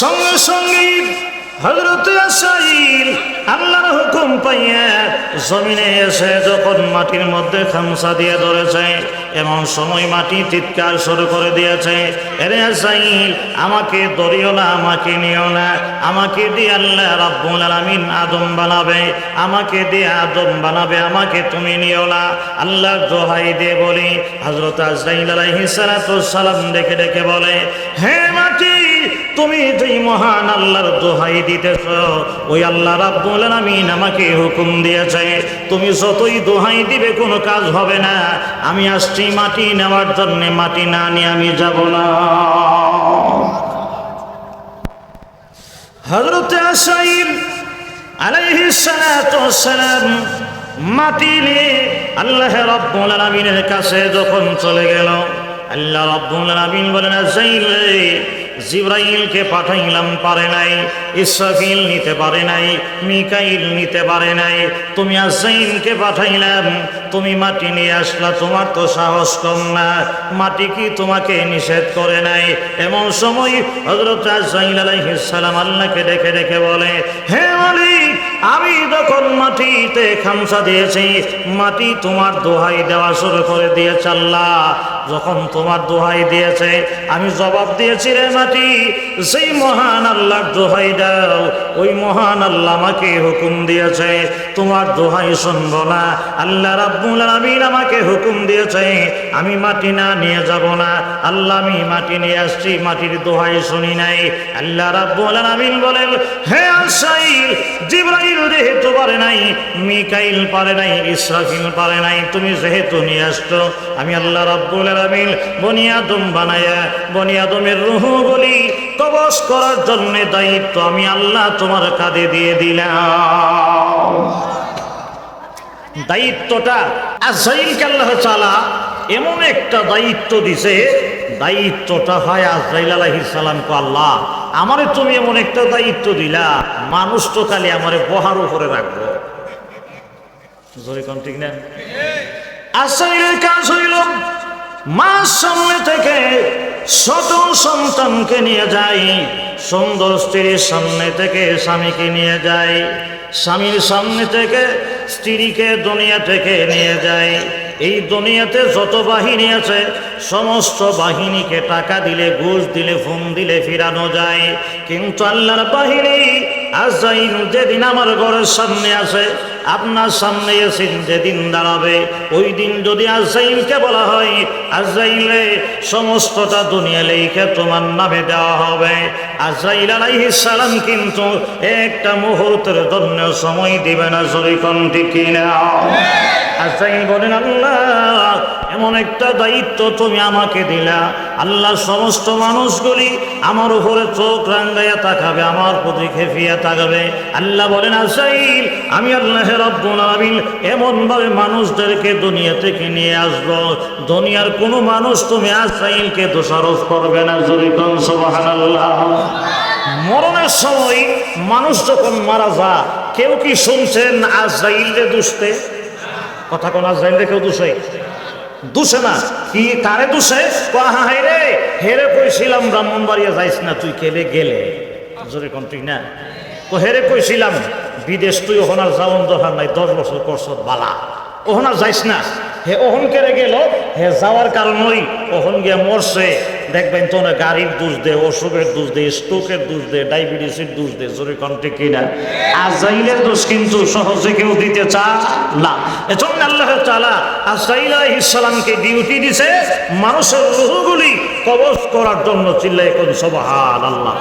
সঙ্গে সঙ্গে হজরত আল্লাহর হুকুম পাইয়া জমিনে এসে যখন মাটির মধ্যে খামসা দিয়ে ধরেছে, এমন সময় মাটি চিৎকার শুরু করে দিয়েছে, এরে আসাইল, আমাকে ধরিও না, আমাকে নিও না, আমাকে দিয়ে আল্লাহ রাব্বুল আলামিন আদম বানাবে, আমাকে দিয়ে আদম বানাবে, আমাকে তুমি নিও না। আল্লাহ দোহাই দিয়ে বলি হজরত আজরাইল আলাইহিস সালাম ডেকে ডেকে বলে, হে মাটি তুমি যেই মহান আল্লাহর দোহাই দিতেছ, ওই আল্লাহ রাব্বুল আলামিন আমাকে হুকুম দিয়েছে, তুমি যতই দোহাই দিবে কোনো কাজ হবে না, আমি আসছি মাটি নেওয়ার জন্য, মাটি না নিয়ে আমি যাব না। হজরত আসাইল আলাইহিস সালাতু সালাম মাটি নিয়ে আল্লাহ রাব্বুল আলামিনের কাছে যখন চলে গেল, আল্লাহ রাব্বুল আলামিন বলেন আসাইল জিব্রাইলকে পাঠাইলাম, পারে নাই, ইসরাফিল নিতে পারে নাই, মিকাইল নিতে পারে নাই। তুমি আসাইলকে পাঠাইলাম, তুমি মাটি নিয়ে আসলা, তোমার তো সাহস কম না। মাটি কি তোমাকে নিষেধ করে নাই? এমন সময় হজরত আসাইল আলাইহিস সালাম আল্লাহকে দেখে দেখে বলে, হে মালিক, আমি যখন মাটিতে খামসা দিয়েছি, মাটি তোমার দোহাই দেওয়া শুরু করে দিয়েছে আল্লাহ যখন তোমার দোহাই দিয়েছে, আমি জবাব দিয়েছি, রে মাটি, সেই মহান আল্লাহর দোহাই দাও। ওই মহান আল্লাহ আমাকে হুকুম দিয়েছে, তোমার দোহাই শুনব না। আল্লাহ রাব্বুল আলামিন আমাকে হুকুম দিয়েছে, আমি মাটি না নিয়ে যাব না। আল্লাহ, আমি মাটি নিয়ে আসছি, মাটির দোহাই শুনি নাই। আল্লাহ রাব্বুল আমিন বলেন, হে আসাইল জিব্রাইল যেহেতু পারে নাই, মিকাইল পারে নাই, ইসরাফিল পারে নাই, তুমি যেহেতু নিয়ে আসছো, আমি আল্লাহ রাব্বুল আলামিন, বনি আদম বানায়া, বনি আদমের রুহু বলি কবজ করার জন্য দায়িত্ব আমি আল্লাহ তোমার কাঁধে দিয়ে দিলাম। দায়িত্বটা আজরাইলকে আল্লাহ চালা এমন একটা দায়িত্ব দিছে, দায়িত্বটা হয় আজরাইল আলাইহিস সালামকে আল্লাহ, আমারে তুমি এমন একটা দায়িত্ব দিলা, মানুষ তো খালি আমারে বহার উপরে রাখব। জোরে কোন ঠিক না? আজরাইলের কাজ হইল মার সামনে থেকে ছোট সন্তানকে নিয়ে যাই সুন্দর স্ত্রীর সামনে থেকে স্বামীকে নিয়ে যায়। স্বামীর সামনে থেকে স্ত্রীকে দুনিয়া থেকে নিয়ে যায়। এই দুনিয়াতে যত বাহিনী আছে, সমস্ত বাহিনীকে টাকা দিলে, ঘুষ দিলে ফোন দিলে ফিরানো যায়। কিন্তু আল্লাহর বাহিনী আজাইন যেদিন আমার ঘরের সামনে আসে আপনার সামনে এসে যেদিন দাঁড়াবে, ওই দিন যদি আজাইলকে বলা হয় আজাইলে সমস্তটা দুনিয়া লেখে তোমার নামে দেওয়া হবে। আজাইল আলাইহিস সালাম কিন্তু একটা মুহূর্তের জন্য সময় দিবে না শরীকন কিনা। আজাইল বলেন, আল্লাহ, এমন একটা দায়িত্ব তুমি আমাকে দিলা। আল্লাহ সমস্ত মানুষগুলি আমার উপরে চোখ রাঙ্গাইয়া তাকাবে, আমার প্রতি খেপিয়া তাকাবে। আল্লাহ বলেন আসাইল আমি আল্লাহ রব্বুল আলামিন এমন ভাবে মানুষদেরকে দুনিয়া থেকে নিয়ে আসব দুনিয়ার কোনো মানুষ তুমি আসাইলকে দোষারোপ করবে না। যদি সুবহানাল্লাহ। মরণের সময় মানুষ যখন মারা যা কেউ কি শুনছেন আজরাইলে দুষতে? কথা কোন আজরাইলে কেউ দুষে? দুষে না। কি, কারে দুষে? কহা হাই রে, হেরে কইছিলাম ব্রাহ্মণবাড়িয়া যাইস না, তুই কেলে গেলে? জোরে কোন, ঠিক না? তো হেরে কইছিলাম বিদেশ তুই ওখানার যাওন দরকার নাই, দশ বছর করছ বালা। ওখানার যাইস না। হে ওহন কেড়ে গেল, হে যাওয়ার কারণই ওহন গিয়ে মরছে। দেখবেন তো না গাড়ির দোষ দে, অসুখের দোষ দে, স্ট্রোকের দোষ দে, ডায়াবেটিসের দোষ দে, জোরে কন্টে কিনা আজাইলের দোষ কিন্তু সহজে কেউ দিতে চা না। এজন্য আল্লাহ তাআলা আজাইল আলাইহিস সালামকে ডিউটি দিছে মানুষের রুহগুলি কবজ করার জন্য চিল্লাই কোন সুবহানাল্লাহ।